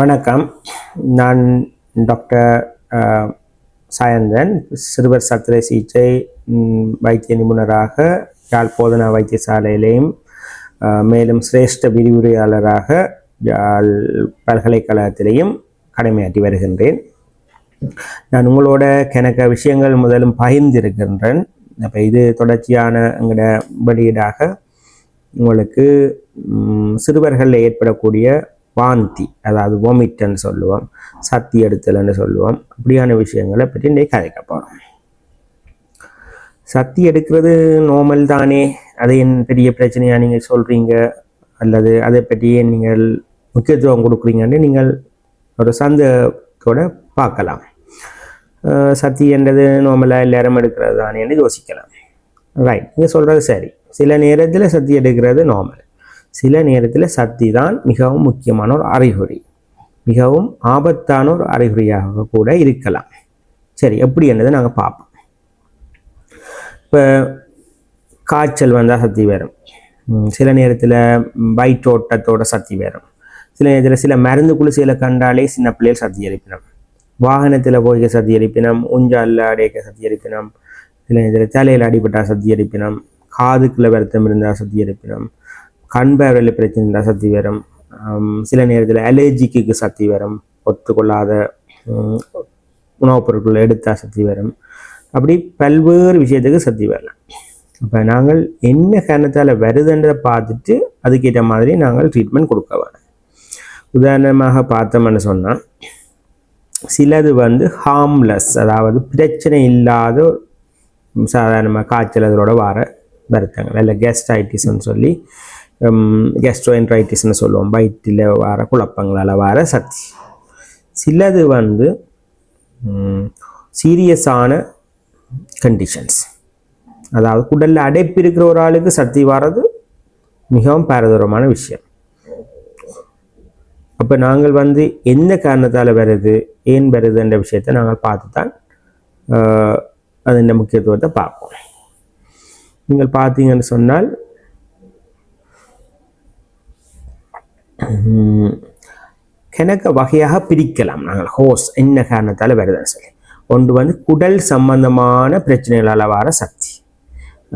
வணக்கம். நான் டாக்டர் சாயந்தன் சிறுவர் சத்திரை சிகிச்சை வைத்திய நிபுணராக யாழ் போதனா வைத்தியசாலையிலேயும் மேலும் சிரேஷ்ட விரிவுரையாளராக யாழ் பல்கலைக்கழகத்திலேயும் கடமையாற்றி வருகின்றேன். நான் உங்களோட கணக்க விஷயங்கள் முதலும் பகிர்ந்திருக்கின்றேன். அப்போ இது தொடர்ச்சியான எங்களோட வெளியீடாக உங்களுக்கு சிறுவர்களில் ஏற்படக்கூடிய வாந்தி அதாவது வாமிட்னு சொல்லுவோம் சத்தி எடுத்தல்னு சொல்லுவோம். அப்படியான விஷயங்களை பற்றி இன்றைக்கு கதைக்க போகிறோம் சத்தி எடுக்கிறது நார்மல் தானே? அது என் பெரிய பிரச்சனையாக நீங்கள் சொல்கிறீங்க அல்லது அதை பற்றியே நீங்கள் முக்கியத்துவம் கொடுக்குறீங்கன்னு நீங்கள் ஒரு சந்தேகத்தோட பார்க்கலாம். சத்தி என்றது நார்மலாக எல்லாரும் எடுக்கிறது தானேன்னு யோசிக்கலாம். ரைட் நீங்கள் சொல்கிறது சரி. சில நேரத்தில் சத்தி எடுக்கிறது நார்மல் சில நேரத்தில் சக்தி தான் மிகவும் முக்கியமான ஒரு அறிகுறி. மிகவும் ஆபத்தான ஒரு அறிகுறியாக கூட இருக்கலாம். சரி எப்படி என்றதை நாங்கள் பார்ப்போம். இப்போ காய்ச்சல் வந்தால் சக்தி வரும் சில நேரத்தில் வயிற்றோட்டத்தோட சக்தி வரும் சில நேரத்தில் சில மருந்து குளிசையில் கண்டாலே சின்ன பிள்ளைகள் சக்தி எழுப்பினோம் வாகனத்தில் போய் சக்தி எழுப்பினோம் ஊஞ்சாலில் அடைக்க சக்தி எழுப்பினோம் சில நேரத்தில் தலையில் அடிபட்டால் சக்தி எழுப்பினோம் காதுக்குள்ள வருத்தம் இருந்தால் சக்தி எழுப்பினோம் கண் பார்வையில் பிரச்சனை இருந்தால் சக்தி வரும். சில நேரத்தில் அலர்ஜிக்கு சக்தி வரும். ஒத்துக்கொள்ளாத உணவுப் பொருட்களை எடுத்தால் சக்தி வரும். அப்படி பல்வேறு விஷயத்துக்கு சக்தி வரலாம். அப்போ நாங்கள் என்ன காரணத்தால் வருதுன்றதை பார்த்துட்டு அதுக்கேற்ற மாதிரி நாங்கள் ட்ரீட்மெண்ட் கொடுக்க வேணும். உதாரணமாக பார்த்தோம்னு சொன்னால் சிலது வந்து ஹார்ம்லெஸ் அதாவது பிரச்சனை இல்லாத சாதாரணமாக காய்ச்சல் அதோட வர வருத்தங்கள் இல்லை கெஸ்ட் ஐட்டிஸ்ன்னு சொல்லி கெஸ்ட்ரோஎன்ட்ரைட்டிஸ்னு சொல்லுவோம் வயிற்றில் வர குழப்பங்களால் வர சக்தி சிலது வந்து சீரியஸான கண்டிஷன்ஸ் அதாவது குடலில் அடைப்பு இருக்கிற ஒரு ஆளுக்கு சக்தி வர்றது மிகவும் பாரதூரமான விஷயம் அப்போ நாங்கள் வந்து எந்த காரணத்தால் வருது ஏன் வருதுன்ற விஷயத்தை நாங்கள் பார்த்து தான் அதன் முக்கியத்துவத்தை பார்ப்போம் நீங்கள் பார்த்தீங்கன்னு சொன்னால் கிணக்க வகையாக பிரிக்கலாம். நாங்கள் ஹோஸ் என்ன காரணத்தால் வருதுன்னு சொல்லி. ஒன்று வந்து குடல் சம்பந்தமான பிரச்சனைகளால் வர சக்தி.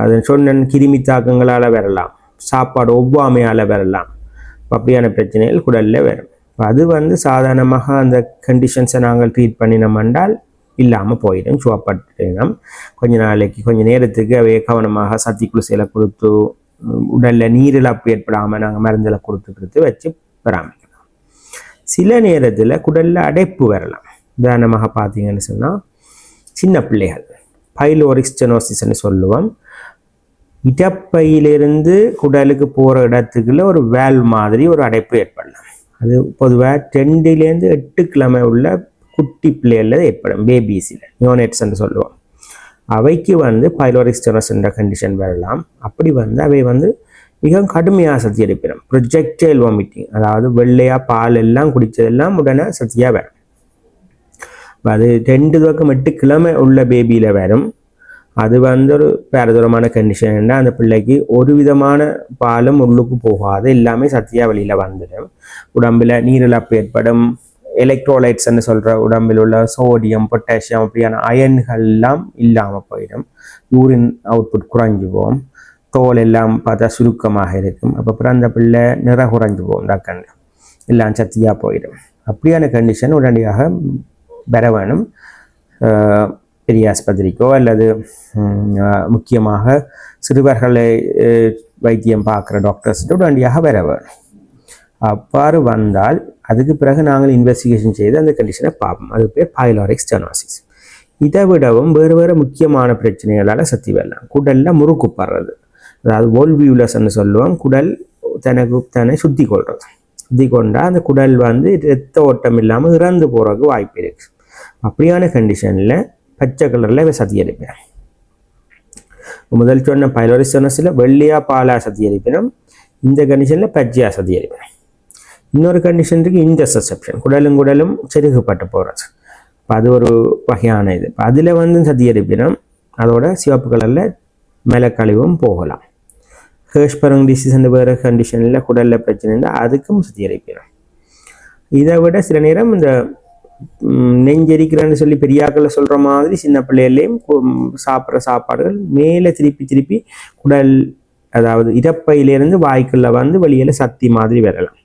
அது சொன்ன கிருமி தாக்கங்களால் வரலாம். சாப்பாடு ஒவ்வாமையால் வரலாம். அப்படியான பிரச்சனைகள் குடலில் வரும். அது வந்து சாதாரணமாக அந்த கண்டிஷன்ஸை நாங்கள் ட்ரீட் பண்ணினோம் என்றால் இல்லாமல் போயிடும். சுவப்பட்டினம் கொஞ்ச நாளைக்கு கொஞ்சம் நேரத்துக்கு அவைய கவனமாக சத்தி குளிசையில் கொடுத்து உடல்ல நீரிழப்பு ஏற்படாமல் நாங்கள் மருந்தில் கொடுத்து கொடுத்து வச்சு பராமரிக்கலாம் சில நேரத்தில் குடல்ல அடைப்பு வரலாம். உதாரணமாக பார்த்தீங்கன்னு சொன்னால் சின்ன பிள்ளைகள் பைலோரிஸ்டனோசிஸ்ன்னு சொல்லுவோம். இடப்பையிலிருந்து குடலுக்கு போகிற இடத்துக்குள்ள ஒரு வேல் மாதிரி ஒரு அடைப்பு ஏற்படலாம். அது பொதுவாக ரெண்டுலேருந்து எட்டு கிழமை உள்ள குட்டி பிள்ளைகளில் ஏற்படும். பேபிஸில் நியோனேட்ஸ்ன்னு சொல்லுவோம். அவைக்கு வந்து பைலோரிக்ஸ்டனஸ் என்ற கண்டிஷன் வரலாம். அப்படி வந்து அவை வந்து மிகவும் கடுமையாக சத்தி எடுப்பிடும் ப்ரொஜெக்டைல் வாமிட்டிங் அதாவது வெள்ளையாக பால் எல்லாம் குடித்ததெல்லாம் உடனே சத்தியாக வரும். அது ரெண்டு துவக்கம் எட்டு கிழமை உள்ள பேபியில் வரும். அது வந்து ஒரு பேரதூரமான கண்டிஷன் அந்த பிள்ளைக்கு ஒரு விதமான பாலும் உள்ளுக்கு போகாது. எல்லாமே சத்தியாக வெளியில் வந்துடும். உடம்பில் நீரிழப்பு ஏற்படும். எலக்ட்ரோலைட்ஸ்ன்னு சொல்கிற உடம்பில் உள்ள சோடியம் பொட்டாசியம் அப்படியான அயன்கள்லாம் இல்லாமல் போயிடும். யூரின் அவுட்புட் குறைஞ்சு போகும் தோல் எல்லாம் பார்த்தா சுருக்கமாக இருக்கும். அப்போ பிறந்த பிள்ளை நிற குறைஞ்சு போகும் டக்குன்னு எல்லாம் சத்தியாக போயிடும். அப்படியான கண்டிஷன் உடனடியாக பெற வேணும். பெரிய ஆஸ்பத்திரிக்கோ அல்லது முக்கியமாக சிறுவர்களை வைத்தியம் பார்க்குற டாக்டர்ஸ்ட்டு உடனடியாக வர வேணும். அவ்வாறு வந்தால் அதுக்கு பிறகு நாங்கள் இன்வெஸ்டிகேஷன் செய்து அந்த கண்டிஷனை பார்ப்போம். அது பேர் பைலாரிக் ஸ்டெனாசிஸ் இதை விடவும் வேறு வேறு முக்கியமான பிரச்சனைகளால் சத்தி வரலாம். குடலில் முறுக்குப்படுறது அதாவது வோல்வியூலஸ்ன்னு சொல்லுவோம். குடல் தனக்கு தன்னை சுத்தி கொள்வது சுத்தி கொண்டால் அந்த குடல் வந்து ரத்த ஓட்டம் இல்லாமல் இறந்து போகிறதுக்கு வாய்ப்பு இருக்கு. அப்படியான கண்டிஷனில் பச்சை கலரில் இவன் சத்தி அடிப்பேன் முதல் சொன்ன பைலோரிசனஸில் வெள்ளியா பாலா சத்தி அடிப்பினும் இந்த கண்டிஷனில் பச்சையாக சத்தி அடிப்பேன் இன்னொரு கண்டிஷன் இருக்கு இன்டர்செப்ஷன் குடலும் குடலும் செருகுப்பட்டு போகிறது இப்போ அது ஒரு வகையான இது. இப்போ அதில் வந்து சதி அதோட சிவப்பு கலரில் மேலக்கழிவும் போகலாம். ஹேஷ்பரங் டிசீஸ் அந்த வேறு கண்டிஷனில் குடலில் பிரச்சனை இருந்தால் அதுக்கும் சதி இதை விட சில நேரம் இந்த நெஞ்சரிக்கிறேன்னு சொல்லி பெரியாக்களை சொல்கிற மாதிரி சின்ன பிள்ளைகளையும் சாப்பிட்ற சாப்பாடுகள் மேலே திருப்பி திருப்பி குடல் அதாவது இறப்பையிலேருந்து வாய்க்குள்ளே வந்து வெளியில் சக்தி மாதிரி வரலாம்.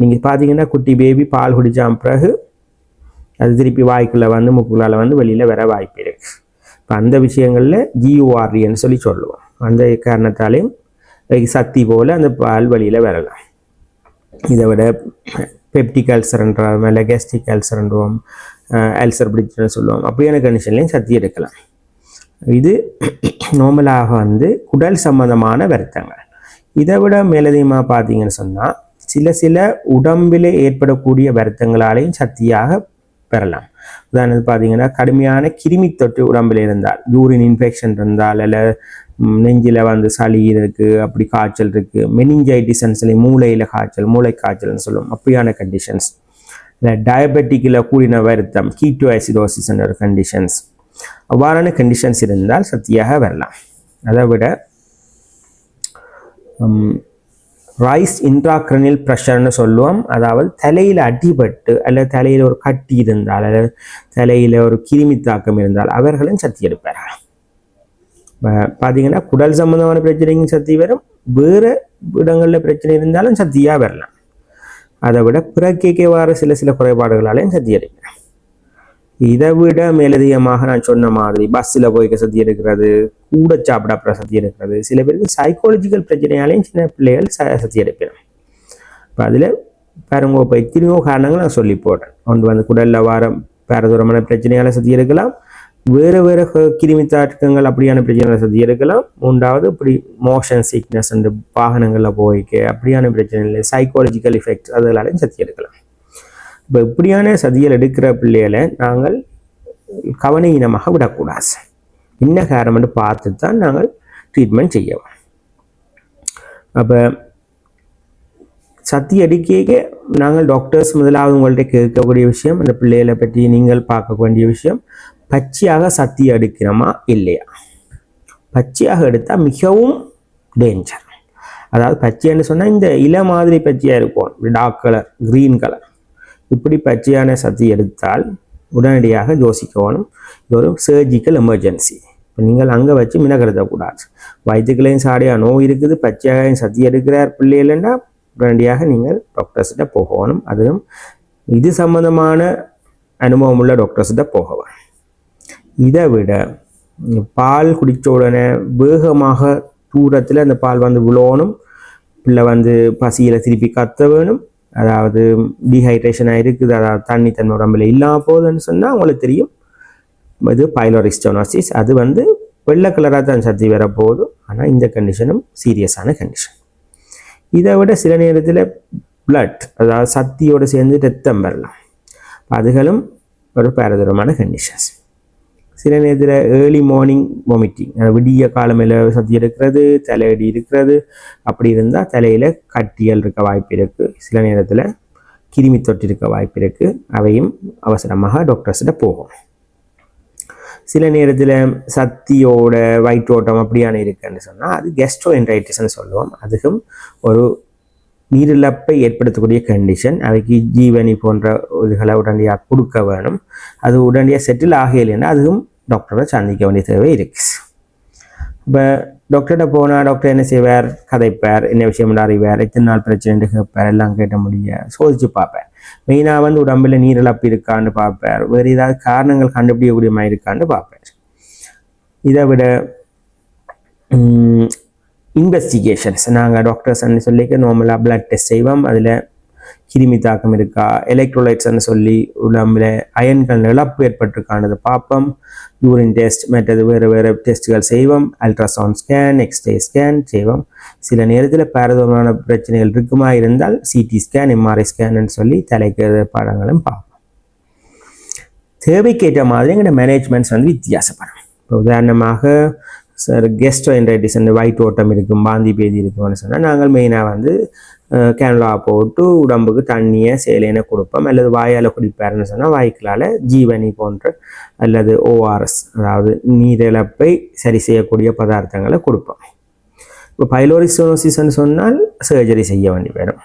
நீங்கள் பார்த்தீங்கன்னா குட்டி பேபி பால் குடித்தான் பிறகு அது திருப்பி வாய்க்குள்ளே வந்து முக்குள்ளால் வந்து வெளியில் வர வாய்ப்பு இருக்கு. இப்போ அந்த விஷயங்களில் ஜியூஆர்டின்னு சொல்லி சொல்லுவோம். அந்த காரணத்தாலையும் சக்தி போல் அந்த பால் வழியில் வரலாம். இதை விட பெப்டிக் அல்சர்ன்றோம் இல்லை கேஸ்ட்ரிக் அல்சர்ன்றோம் அல்சர் பிடிச்சுன்னு சொல்லுவோம். அப்படியான கண்டிஷன்லையும் சக்தி எடுக்கலாம். இது நார்மலாக வந்து குடல் சம்பந்தமான வருத்தங்கள். இதை விட மேலதிகமாக பார்த்தீங்கன்னு சொன்னால் சில சில உடம்பில் ஏற்படக்கூடிய வருத்தங்களாலையும் சக்தியாக பெறலாம். உதாரணத்துக்கு பார்த்தீங்கன்னா கடுமையான கிருமி தொற்று உடம்பில் இருந்தால் யூரின் இன்ஃபெக்ஷன் இருந்தால் இல்லை நெஞ்சில் வந்து சளி இருக்குது அப்படி காய்ச்சல் இருக்குது மெனிஞ்சைட்டிஸ்ன்னு சொல்லி மூளையில் காய்ச்சல் மூளை காய்ச்சல்னு சொல்லுவோம் அப்படியான கண்டிஷன்ஸ் இல்லை டயபெட்டிக்கில் கூடின வருத்தம் கீட்டோ ஆசிடோசிஸ் ஒரு கண்டிஷன்ஸ் அவ்வாறான கண்டிஷன்ஸ் இருந்தால் சக்தியாக வரலாம். அதை விட ரைஸ் இன்ட்ராக்ரனில் ப்ரெஷர்னு சொல்லுவோம். அதாவது தலையில் அடிபட்டு அல்லது தலையில் ஒரு கட்டி இருந்தால் அல்லது தலையில் ஒரு கிருமி தாக்கம் இருந்தால் அவர்களும் சக்தி எடுப்பார்கள். பார்த்தீங்கன்னா குடல் சம்பந்தமான பிரச்சனைக்கும் சக்தி வரும். வேறு இடங்களில் பிரச்சனை இருந்தாலும் சக்தியாக வரலாம். அதை விட பிறக்கைக்கு வர சில சில குறைபாடுகளாலையும் சக்தி எடுக்கலாம் இதை விட மேலதிகமாக நான் சொன்ன மாதிரி பஸ்ஸில் போய்க்க சத்தி எடுக்கிறது கூட சாப்பிட அப்புறம் சத்தி எடுக்கிறது சில பேருக்கு சைக்காலஜிக்கல் பிரச்சனையாலையும் சின்ன பிள்ளைகள் ச- சத்தி எடுப்பிடும் இப்போ அதில் பாருங்க இப்போ எத்தனையோ காரணங்கள் நான் சொல்லி போடுறேன் ஒன்று வந்து குடலில் வர பேரதூரமான பிரச்சனையால் சதி எடுக்கலாம். வேறு வேறு கிருமி தாக்கங்கள் அப்படியான பிரச்சனைகளை சதி எடுக்கலாம். மூன்றாவது இப்படி மோஷன் சிக்னஸ் அந்த வாகனங்களில் போய்க்க அப்படியான பிரச்சனைகள் சைக்காலஜிக்கல் எஃபெக்ட்ஸ் அதெல்லாம் சத்தி எடுக்கலாம். இப்போ இப்படியான சதியல் எடுக்கிற பிள்ளைகளை நாங்கள் கவனஈனமாக விடக்கூடாது. என்ன காரணம்னு பார்த்து தான் நாங்கள் ட்ரீட்மெண்ட் செய்யவும் அப்போ சத்தி அடிக்கைக்கு நாங்கள் டாக்டர்ஸ் முதலாவது உங்கள்கிட்ட கேட்கக்கூடிய விஷயம் அந்த பிள்ளைகளை பற்றி நீங்கள் பார்க்க வேண்டிய விஷயம் பச்சையாக சத்தி அடிக்கிறோமா இல்லையா? பச்சையாக எடுத்தால் மிகவும் டேஞ்சர் அதாவது பச்சைன்னு சொன்னால் இந்த இலை மாதிரி பச்சையாக இருக்கும். டார்க் கலர் க்ரீன் கலர் இப்படி பச்சையான சத்தி எடுத்தால் உடனடியாக யோசிக்கணும் இது ஒரு சர்ஜிக்கல் எமர்ஜென்சி இப்போ நீங்கள் அங்கே வச்சு மினகருதக்கூடாது. வயிற்றுக்களையும் சாடியா நோய் இருக்குது பச்சையாகவும் சத்தி எடுக்கிறார் பிள்ளைகள்னா உடனடியாக நீங்கள் டாக்டர்ஸ்கிட்ட போகணும் அதுவும் இது சம்பந்தமான அனுபவம் உள்ள டாக்டர்ஸ்கிட்ட போகணும் இதை விட பால் குடித்த உடனே வேகமாக தூரத்தில் அந்த பால் வந்து விழணும். பிள்ளை வந்து பசியில் திருப்பி கத்த வேணும். அதாவது டீஹைட்ரேஷனாக இருக்குது அதாவது தண்ணி தன் உடம்புல இல்லாமல் போகுதுன்னு சொன்னால் உங்களுக்கு தெரியும். இது பைலோரிஸ்டோனாசிஸ் அது வந்து வெள்ளை கலராக தான் சத்தி வரப்போகுது ஆனால் இந்த கண்டிஷனும் சீரியஸான கண்டிஷன் இதை விட சில நேரத்தில் பிளட் அதாவது சக்தியோடு சேர்ந்து ரத்தம் வரலாம். அதுகளும் ஒரு பேரதூரமான கண்டிஷன்ஸ் சில நேரத்தில் ஏர்லி மார்னிங் வாமிட்டிங் விடிய காலமையில் சத்தி இருக்கிறது தலையடி இருக்கிறது. அப்படி இருந்தால் தலையில் கட்டியல் இருக்க வாய்ப்பு இருக்குது சில நேரத்தில் கிருமி தொற்று இருக்க வாய்ப்பு இருக்குது அவையும் அவசரமாக டாக்டர்ஸ்கிட்ட போகும். சில நேரத்தில் சத்தியோட வயிற்றோட்டம் அப்படியான இருக்குன்னு சொன்னால் அது கெஸ்ட்ரோஎன்ரைட்டிஸ்னு சொல்லுவோம். அதுக்கும் ஒரு நீரிழப்பை ஏற்படுத்தக்கூடிய கண்டிஷன் அவைக்கு ஜீவனி போன்ற இதுகளை உடனடியாக கொடுக்க வேணும். அது உடனடியாக செட்டில் ஆகலைன்னா அதுவும் டாக்டரை சந்திக்க வேண்டிய தேவை இருக்கு. இப்போ டாக்டர்கிட்ட போனால் டாக்டர் என்ன செய்வார்? கதைப்பார். என்ன விஷயம் அறிவார். எத்தனை நாள் பிரச்சனை கேட்பார். எல்லாம் கேட்ட முடிய சோதிச்சு பார்ப்பார். மெயினாக வந்து உடம்புல நீரிழப்பு இருக்கான்னு பார்ப்பார். வேறு ஏதாவது காரணங்கள் கண்டுபிடிக்கக்கூடிய மாதிரி இருக்கான்னு பார்ப்பார். இதை விட இன்வெஸ்டிகேஷன்ஸ் நாங்கள் டாக்டர்ஸ் சொல்லிக்க நார்மலாக பிளட் டெஸ்ட் செய்வோம். அதில் கிருமி தாக்கம் இருக்கா எலக்ட்ரோலைட்ஸ்ன்னு சொல்லி உடம்புல அயன்கள் இழப்பு ஏற்பட்டிருக்கானது பார்ப்போம். யூரின் டெஸ்ட் மற்றது வேறு வேறு டெஸ்ட்டுகள் செய்வோம். அல்ட்ராசவுண்ட் ஸ்கேன் எக்ஸ்ரே ஸ்கேன் செய்வோம். சில நேரத்தில் பாரதமான பிரச்சனைகள் இருக்குமா இருந்தால் சிடி ஸ்கேன் எம்ஆர்ஐ ஸ்கேன்னு சொல்லி தலைக்கு படங்களும் பார்ப்போம். தேவைக்கேற்ற மாதிரி எங்களோட மேனேஜ்மெண்ட்ஸ் வந்து வித்தியாசப்படும். இப்போ உதாரணமாக சார் கெஸ்ட் என்ரைட்டிஸ் அந்த வயிற்று ஓட்டம் இருக்கும் பாந்தி பேதி இருக்கும்னு சொன்னால் நாங்கள் மெயினாக வந்து கேனலா போட்டு உடம்புக்கு தண்ணியை சேலையினை கொடுப்போம். அல்லது வாயால் குடிப்பாருன்னு சொன்னால் வாய்க்களால் ஜீவனி போன்ற அல்லது ஓஆர்எஸ் அதாவது நீரிழப்பை சரி செய்யக்கூடிய பதார்த்தங்களை கொடுப்போம். இப்போ பைலோரிசோனோசிஸ்ன்னு சொன்னால் சர்ஜரி செய்ய வேண்டி வரும்.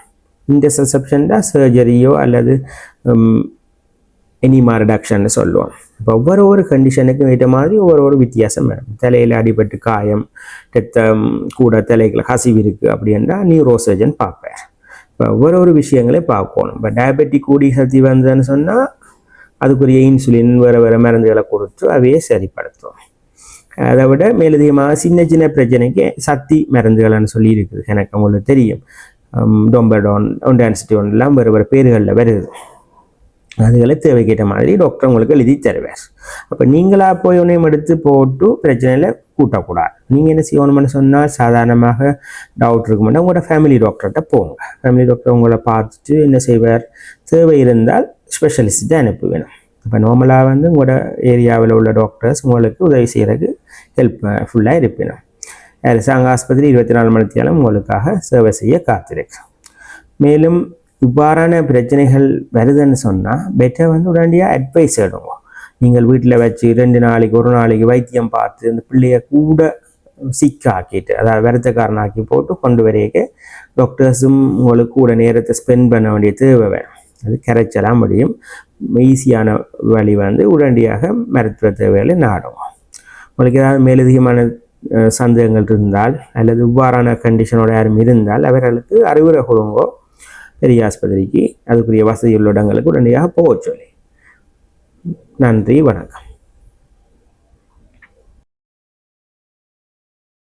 இன்டர்செப்ஷன் தான் சர்ஜரியோ அல்லது எனிமா ரிடக்ஷன் சொல்லுவோம். இப்போ ஒவ்வொரு ஒரு கண்டிஷனுக்கும் ஏற்ற மாதிரி ஒவ்வொரு ஒரு வித்தியாசம் வேணும். தலையில் அடிபட்டு காயம் ரத்தம் கூட தலைகளை கசிவு இருக்குது அப்படின்னா நியூரோ சர்ஜன் பார்ப்பேன் இப்போ ஒவ்வொரு ஒரு விஷயங்களே பார்க்கணும். இப்போ டயபெட்டிக் கூடி சக்தி வந்ததுன்னு சொன்னால் அதுக்குரிய இன்சுலின் வேறு வேறு மருந்துகளை கொடுத்து அவையே சரிப்படுத்தும் அதை விட மேலதிகமாக சின்ன சின்ன பிரச்சனைக்கு சக்தி மருந்துகள்னு சொல்லி இருக்குது. எனக்கு உங்களுக்கு தெரியும். டொம்படோன் ஒன்டான்சிட்டியோன் எல்லாம் வேறு வேறு பேர்களில் வருது. அதுகளை தேவைக்கேற்ற மாதிரி டாக்டர் உங்களுக்கு எழுதி தருவார். அப்போ நீங்களாக போய் உனையும் எடுத்து போட்டு பிரச்சனையில் கூட்டக்கூடாது. நீங்கள் என்ன செய்யணும்னு சொன்னால் சாதாரணமாக டவுட் இருக்குமென்னா உங்களோட ஃபேமிலி டாக்டர்கிட்ட போங்க. ஃபேமிலி டாக்டர் உங்களை பார்த்துட்டு என்ன செய்வார்? தேவை இருந்தால் ஸ்பெஷலிஸ்ட்டு அனுப்பி வேணும். இப்போ நார்மலாக வந்து உங்களோட ஏரியாவில் உள்ள டாக்டர்ஸ் உங்களுக்கு உதவி செய்கிறதுக்கு ஹெல்ப் ஃபுல்லாக இருப்பினும். அரசாங்க ஆஸ்பத்திரி இருபத்தி நாலு மணி நேரம் உங்களுக்காக சேவை செய்ய காத்திருக்கு மேலும் இவ்வாறான பிரச்சனைகள் வருதுன்னு சொன்னால் பெட்டர் வந்து உடனடியாக அட்வைஸ் எடுங்க. நீங்கள் வீட்டில் வச்சு ரெண்டு நாளைக்கு ஒரு நாளைக்கு வைத்தியம் பார்த்து அந்த பிள்ளைய கூட சிக்காக்கிட்டு அதாவது வருத்தக்காரனாக்கி போட்டு கொண்டு வரையக்கு டாக்டர்ஸும் உங்களுக்கு கூட நேரத்தை ஸ்பெண்ட் பண்ண வேண்டிய தேவை வேணும். அது கரைச்சலாம் முடியும். ஈஸியான வழி வந்து உடனடியாக மருத்துவ தேவைகளை நாடும் உங்களுக்கு ஏதாவது மேலதிகமான சந்தேகங்கள் இருந்தால் அல்லது இவ்வாறான கண்டிஷனோட யாரும் இருந்தால் அவர்களுக்கு அறிவுரை கொடுங்கோ. பெரிய ஆஸ்பத்திரிக்கு அதுக்குரிய வசதியுள்ள இடங்களுக்கு உடனடியாக போக சொல்லி. நன்றி வணக்கம்.